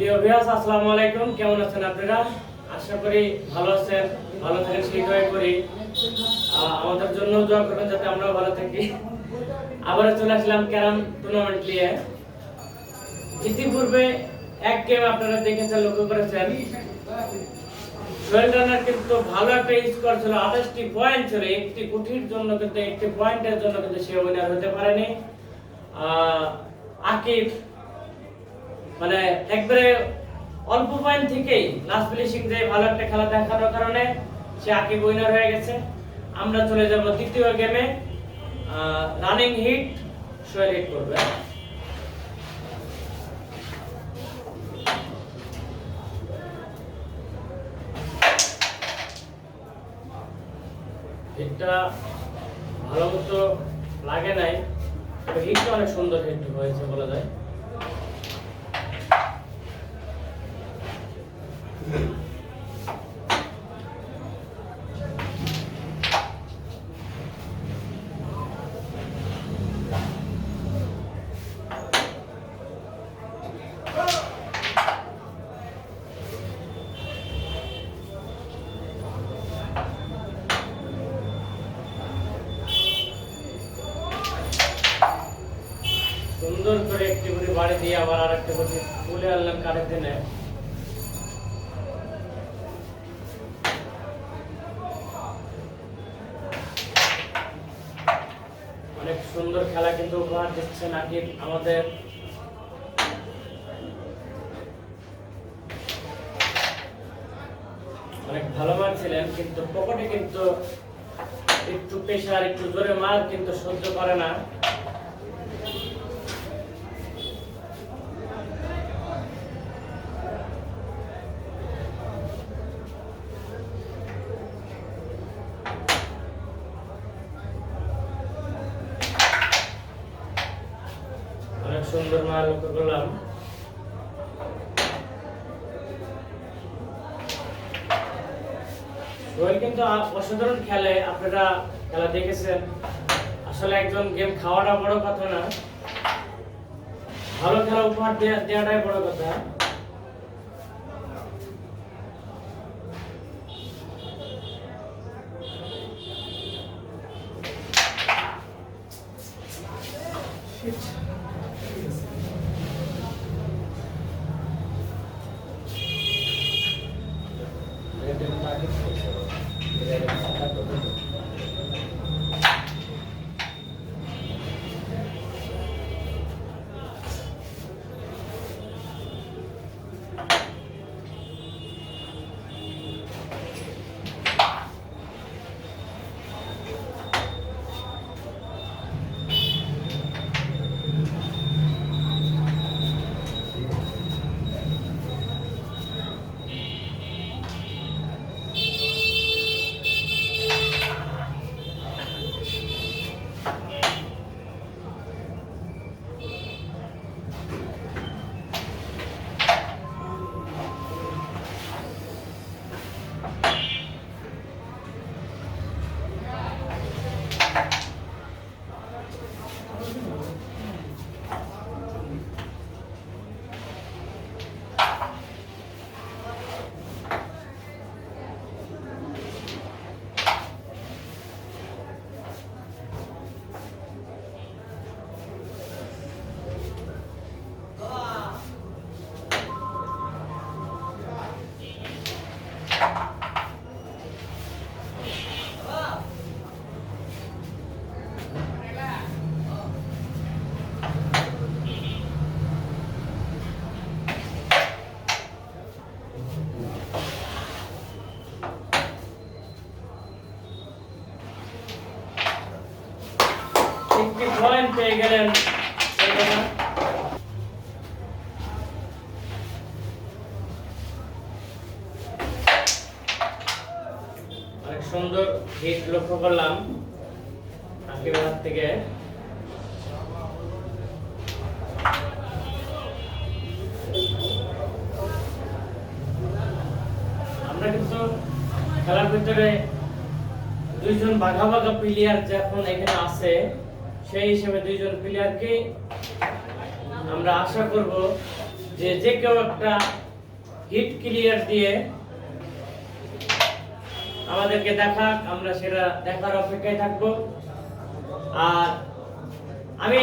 প্রিয় ভিউয়ার্স আসসালামু আলাইকুম। কেমন আছেন আপনারা? আশা করি ভালো আছেন, ভালো থাকেন, সেই দোয়া আমাদের জন্য দোয়া করবেন যাতে আমরাও ভালো থাকি। আবারও চলে আসলাম ক্যারাম টুর্নামেন্ট নিয়ে। ইতিপূর্বে এক গেম আপনারা দেখেছেন, লক্ষ্য করেছেন। সোহেল রানার কিন্তু ভালো একটা স্কোর ছিল, আঠাশটি পয়েন্ট ছিল। একটি কুঠির জন্য কিন্তু, একটি পয়েন্টের জন্য কিন্তু সে উইনার হতে পারেনি। আকিব মানে একবারে অল্প পয়েন্ট থেকেই লাস্ট ফিনিশিং যে ভালো একটা খেলা দেখানোর কারণে সে আকিব উইনার হয়ে গেছে। আমরা চলে যাব দ্বিতীয় গেমে রানিং হিট সোহেল হিট করবে। হিটটা ভালো মতো লাগে নাই হিটটা অনেক সুন্দর হিট হয়েছে বলা যায় সুন্দর করে একটি করে আবার আনলাম কাঠের দিনে। অনেক সুন্দর খেলা কিন্তু উপহার দিচ্ছে আমাদের। অনেক ভালো কিন্তু পকেটে কিন্তু একটু প্রেশার একটু জোরে মার কিন্তু সহ্য করে না অনেক সুন্দর মাল লক্ষ্য করলাম সোহেল কিন্তু আ- অসাধারণ খেলে আপনারা খেলা দেখেছেন। আসলে একজন গেম খাওয়াটা বড় কথা না। ভালো খেলা উপহার দেওয়াটাই বড় কথা। হিট লক্ষ্য করলাম। আকিবের হাত থেকে আমরা কিন্তু খেলার ভিতরে দুইজন বাঘা বাঘা প্লেয়ার যখন এখানে আছে, সেই হিসেবে দুইজন প্লেয়ারকে আমরা আশা করব যে যে কেউ একটা হিট ক্লিয়ার দিয়ে আমাদেরকে দেখাক, আমরা সেটা দেখার অপেক্ষায় থাকব। আর আমি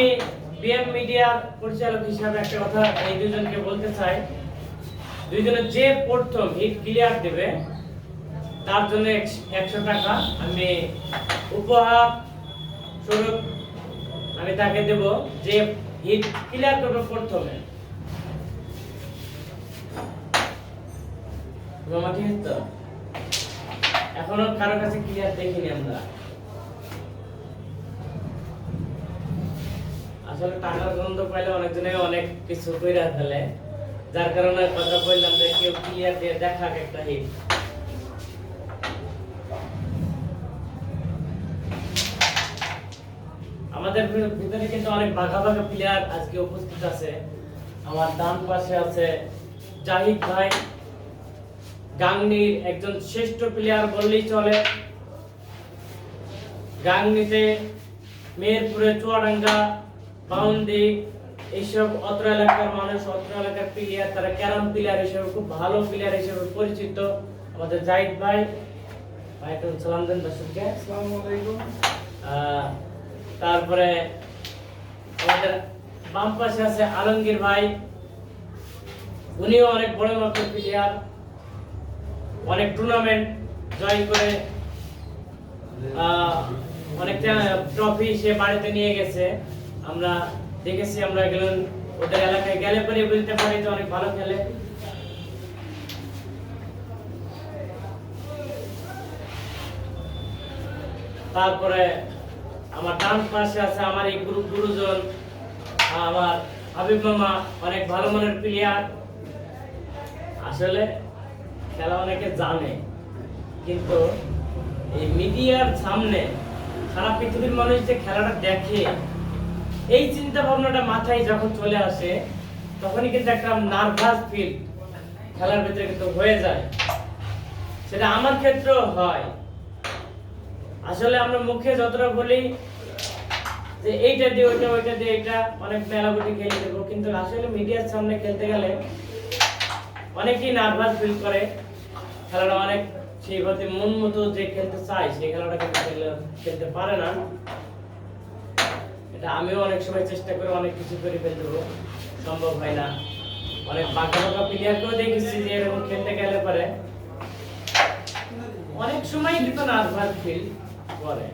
বিএম মিডিয়ার পরিচালক হিসাবে একটা কথা এই দুজনকে বলতে চাই। দুইজনের যে প্রথম হিট ক্লিয়ার দেবে, তার জন্য একশো টাকা আমি উপহার স্বরূপ আমি তাকে দেব যে হিট ক্লিয়ার করবে প্রথমে। আছে তো? এখনও কারও কাছে ক্লিয়ার দেখিনি আমরা। আসলে টাকার গন্ধ পাইলে অনেকজনে অনেক কিছু কইরা ফেলে। যার কারণে কথা বললাম যে কেউ ক্লিয়ার দিয়ে দেখাক একটা হিট আমাদের ভিতরে কিন্তু অনেক বাঘা বাঘা প্লেয়ার আজকে উপস্থিত আছে। আমার ডান পাশে আছে জাহিদ ভাই। গাংনির একজন শ্রেষ্ঠ প্লেয়ার বললেই চলে। গাংনিতে মেহেরপুরে চুয়াডাঙ্গা বাউন্ডি এইসব অত্র এলাকার মানুষ অত্র এলাকার প্লেয়ার তারা ক্যারাম প্লেয়ার হিসেবে খুব ভালো প্লেয়ার হিসেবে পরিচিত আমাদের জাহিদ ভাই। ভাই একটু সালাম দেন দর্শককে। আহ, তারপরে আমাদের বাম পাশে আছে আলমগীর ভাই। উনিও অনেক বড় মাপের প্লেয়ার অনেক টুর্নামেন্ট জয় করে আহ, অনেকটা ট্রফি সে বাড়িতে নিয়ে গেছে। আমরা দেখেছি আমরা গেলেন ওদের এলাকায় গেলে পরে বুঝতে পারি যে অনেক ভালো খেলে। তারপরে আমার ডান পাশে আছে আমার এই গুরু গুরুজন আমার হাবিব মামা অনেক ভালো মানের প্লেয়ার আসলে খেলা অনেকে জানে, কিন্তু এই মিডিয়ার সামনে সারা পৃথিবীর মানুষ যে খেলাটা দেখে, এই চিন্তা ভাবনাটা মাথায় যখন চলে আসে, তখনই কিন্তু একটা নার্ভাস ফিল খেলার ভিতরে কিন্তু হয়ে যায়। সেটা আমার ক্ষেত্রেও হয়। আসলে আমরা মুখে যতটা বলি যে এইটা দিয়ে, ওইটা ওইটা দিয়ে এটা অনেক মেলাগুটি খেলে দেবো কিন্তু আসলে মিডিয়ার সামনে খেলতে গেলে অনেকেই নার্ভাস ফিল করে। খেলাটা অনেক সেইভাবে মন মতো যে খেলতে চায়, সেই খেলাটা কিন্তু খেলে- খেলতে পারে না। এটা আমিও অনেক সময় চেষ্টা করে অনেক কিছু করে ফেলতে সম্ভব হয় না। অনেক বাঁকা বাঁকা প্লেয়ারকেও দেখেছি যে এরকম খেলতে গেলে পারে। অনেক সময় কিন্তু নার্ভাস ফিল করে।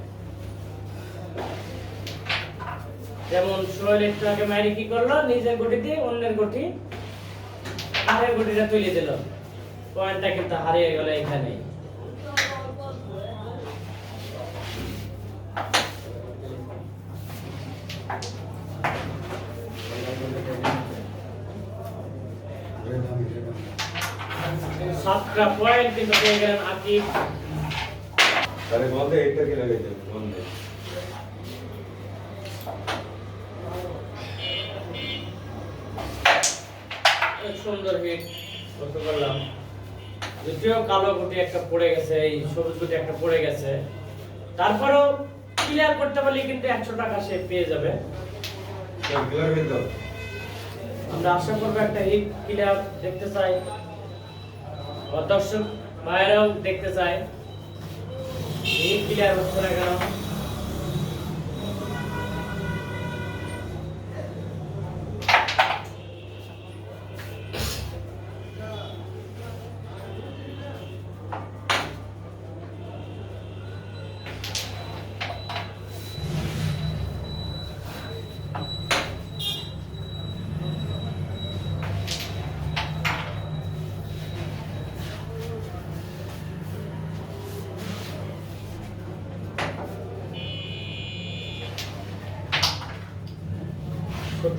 যেমন সোহেল একটু আগে মারি কি করল? নিজের গটি দিয়ে অন্যের গটি আগের গটিটা তুলে দিল। পয়েন্টটা কিন্তু হারিয়ে গেল এখানে সাতটা পয়েন্ট কিন্তু পেয়ে গেলেন আকিব তাহলে বন্ধে এটা কি বন্ধে? এক সুন্দর হিট করতে পারলাম যদিও কালো গুটি একটা পড়ে গেছে, এই সবুজ গুটি একটা পড়ে গেছে। তারপরেও ক্লিয়ার করতে পারলে কিন্তু একশো টাকা সে পেয়ে যাবে। আমরা আশা করব একটা হিট ক্লিয়ার দেখতে চাই। দর্শক ভাইয়েরাও দেখতে চাই হিট ক্লিয়ার হচ্ছে না কেন?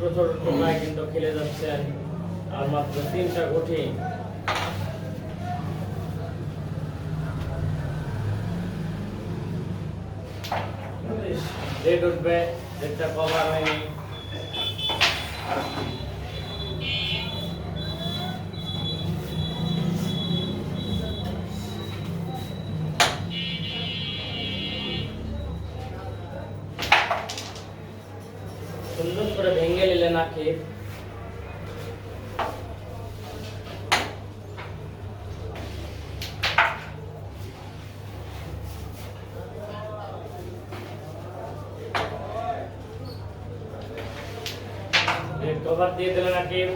ছোট টোকায় কিন্তু খেলে যাচ্ছেন আর মাত্র তিনটা গুটি রেড উঠবে রেডটা কভার হয়নি সুন্দর করে ভেঙে নিলেন আকিব ওভার দিয়ে দিলেন আকিব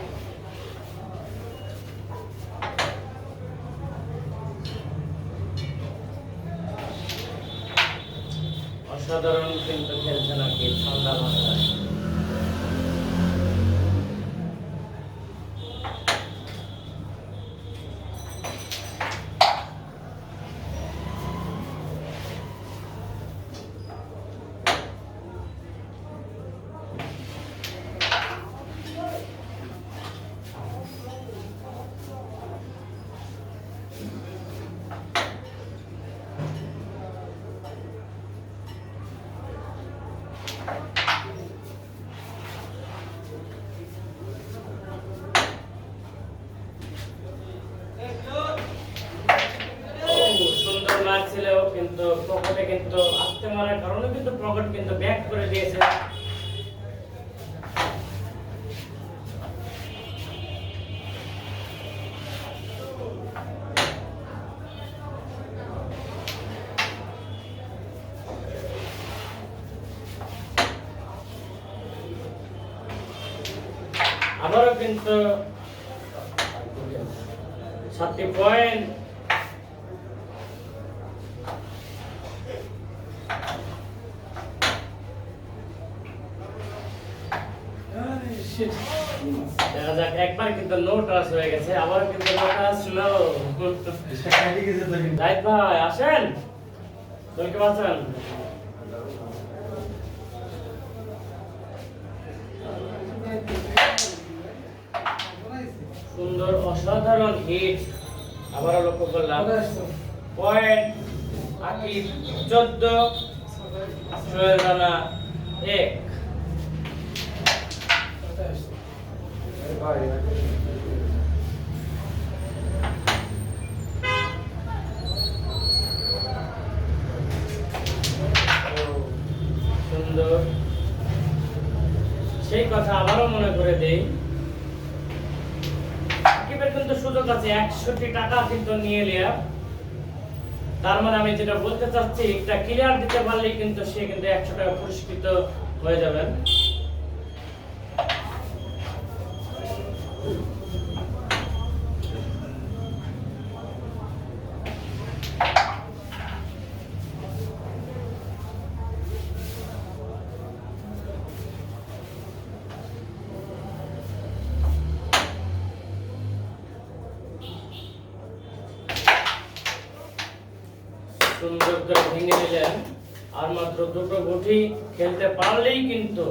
অসাধারণ কিন্তু খেলছেন আকিব ঠান্ডা মাথায় ও, সুন্দর লাগছিল কিন্তু পকেটে কিন্তু আস্তে মারার কারণে কিন্তু প্রকট কিন্তু ব্যাক করে দিয়েছে। আবারও কিন্তু সাতটি পয়েন্ট দেখা যাক, একবার কিন্তু নো হয়ে গেছে আবার কিন্তু নো ভাই, আসেন। সুন্দর, অসাধারণ হিট আবারও লক্ষ্য করলাম। পয়েন্ট আকিব, চোদ্দ। সোহেল রানা, এক। সুন্দর সেই কথা আবারও মনে করে দেই। সুযোগ আছে, একষট্টি টাকা কিন্তু নিয়ে লিয়া তার মানে আমি যেটা বলতে চাচ্ছি একটা ক্লিয়ার দিতে পারলেই কিন্তু সে কিন্তু একশো টাকা পুরস্কৃত হয়ে যাবেন। সুন্দর করে ভেঙে নিলেন। আর মাত্র দুটো গুটি খেলতে পারলেই কিন্তু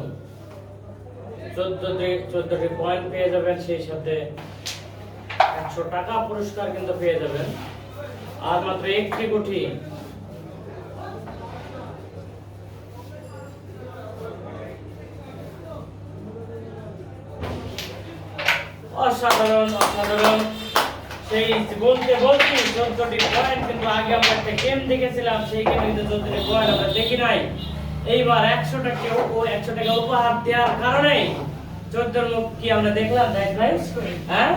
চোদ্দটি পয়েন্ট পেয়ে যাবেন, সেই সাথে একশো টাকা পুরস্কার কিন্তু পেয়ে যাবেন। আর মাত্র একটি গুটি অসাধারণ সেই বলতে বলছি, চোদ্দটি পয়েন্ট কিন্তু আগে আমরা একটা গেম দেখেছিলাম, সেই গেমে কিন্তু চোদ্দটি আমরা দেখি নাই। এইবার একশো টাকা একশো টাকা উপহার দেওয়ার কারণে চোদ্দোর মুখ কি আমরা দেখলাম? হ্যাঁ? হ্যাঁ,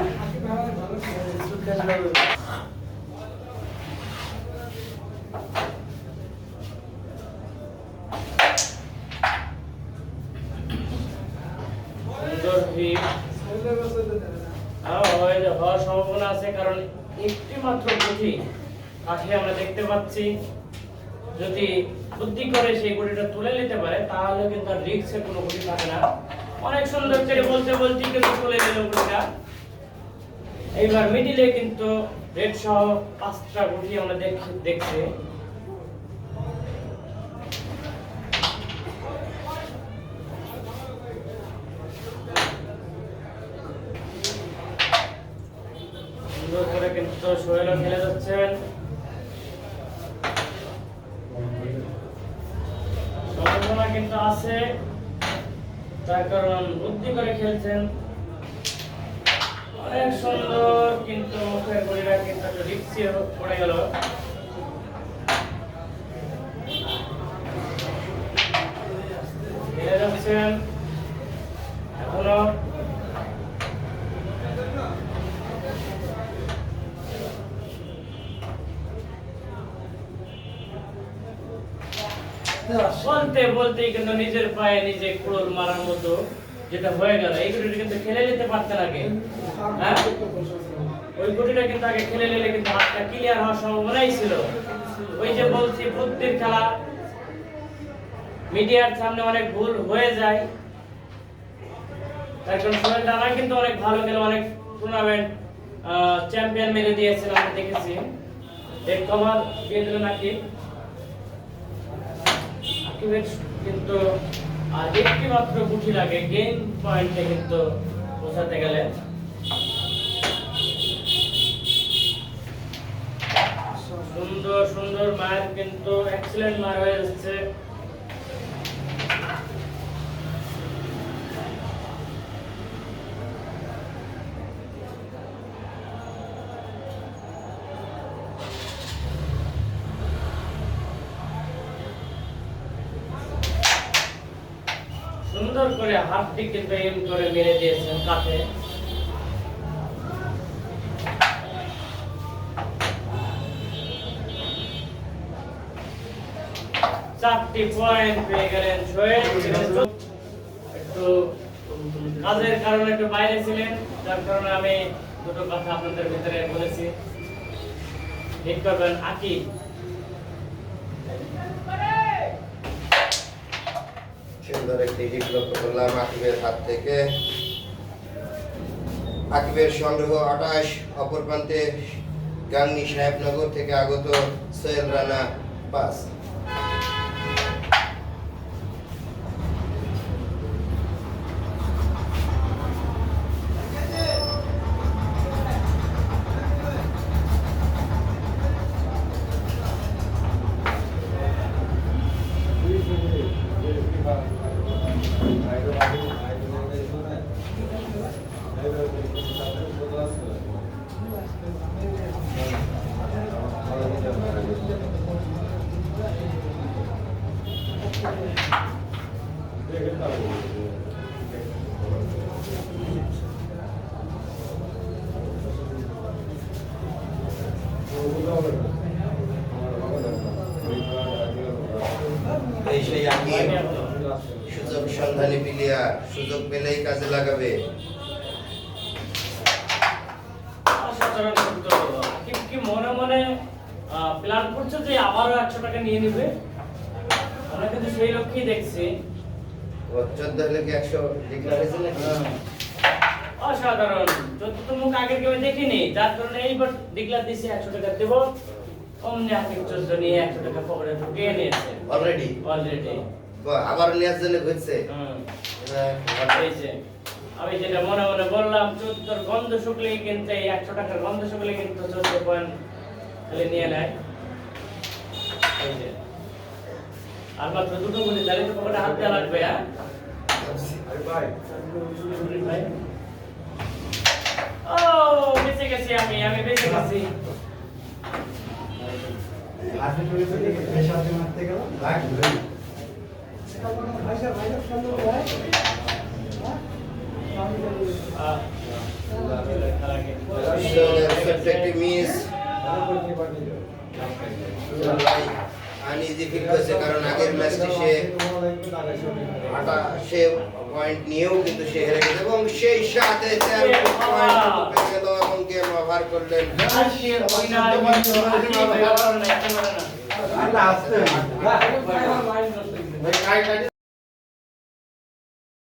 হওয়ার সম্ভাবনা আছে কারণ একটি মাত্র গুটি কাঠে আমরা দেখতে পাচ্ছি। যদি বুদ্ধি করে সেই গুটিটা তুলে নিতে পারে তাহলে কিন্তু আর রিক্সে কোনো গুটি থাকে না। অনেক সুন্দর করে বলতে বলতে কিন্তু তুলে নিল গুটিটা এইবার মিডিলে কিন্তু রেড সহ পাঁচটা গুটি আমরা দেখ- দেখছি। সুন্দর করে কিন্তু সোহেলও খেলে যাচ্ছেন সম্ভাবনা কিন্তু আছে তার কারণ বুদ্ধি করে খেলছেন অনেক সুন্দর কিন্তু মুখের গড়িরা কিন্তু একটা রিক্সি পড়ে গেল খেলে যাচ্ছেন এখনও বলতে বলতে কিন্তু নিজের পায়ে নিজে কুড়োল মারার মতো যেটা হয়ে গেল। এই গুটিটা কিন্তু খেলে নিতে পারতেন আগে। হ্যাঁ? ওই গুটিটা কিন্তু আগে খেলে নিলে কিন্তু হাতটা ক্লিয়ার হওয়ার সম্ভাবনাই ছিল। ওই যে বলছি বুদ্ধির খেলা। মিডিয়ার সামনে অনেক ভুল হয়ে যায়। একজন সোহেল রানা কিন্তু অনেক ভালো খেলে, অনেক টুর্নামেন্ট চ্যাম্পিয়ন মেরে দিয়েছেন, আমরা দেখেছি। এক কভার দিয়ে দিলেন আকিব আকিবের কিন্তু আর একটি মাত্র গুটি লাগে? গেম পয়েন্টে কিন্তু বোঝাতে গেলে। সুন্দর সুন্দর মার কিন্তু এক্সিলেন্ট মার হয়ে যাচ্ছে। কিন্তু এম করে মেরে দিয়েছেন কাঠে চারটি পয়েন্ট পেয়ে গেলেন। একটু কাজের কারণে একটু বাইরে ছিলেন, যার কারণে আমি দুটো কথা আপনাদের ভিতরে বলেছি। ঠিক করবেন আকিব সুন্দর একটি হিট লক্ষ্য করলাম আকিবের হাত থেকে। আকিবের সংগ্রহ আঠাশ অপর প্রান্তে গাংনি সাহেবনগর থেকে আগত সোহেল রানা পাস। সুযোগ সন্ধানী প্লেয়ার সুযোগ পেলেই কাজে লাগাবে। অসাধারণ কিন্তু কি মনে মনে প্ল্যান করছে যে আবারও একশো টাকা নিয়ে নেবে? আমরা কিন্তু সেই লক্ষ্যেই দেখছি। চোদ্দ হলে কি একশো হয়েছে নাকি? অসাধারণ। যত তো মুখ আগে কেউ দেখিনি যার কারণে এইবার ডিক্লার দিছি একশো টাকা দেবো। অমনি চোদ্দ নিয়ে একশো টাকা পকেটে ঢুকিয়ে নিয়েছে। অলরেডি অলরেডি আবার নেওয়ার জন্য ঘুরছে হ্যাঁ, আমি যেটা মনে মনে বললাম চোদ্দোর গন্ধ শুকলেই কিন্তু এই একশো টাকার গন্ধ শুকলে কিন্তু চোদ্দ পয়েন্ট খালি নিয়ে নেয়। এই যে। আর মাত্র দুটো গুলি তাহলে তো পকেটে হাত দেওয়া লাগবে হ্যাঁ ভাই ভাই ও বেঁচে গেছি আমি আমি বেঁচে গেছি আহ, খেলা কিন্তু- ছোট্ট একটি মিস আনইজি ফিল করছে কারণ আগের ম্যাচটি সে সে পয়েন্ট নিয়েও কিন্তু সে হেরে গেছে এবং সেই সাথে এবং গেম ওভার করলেন। আসতে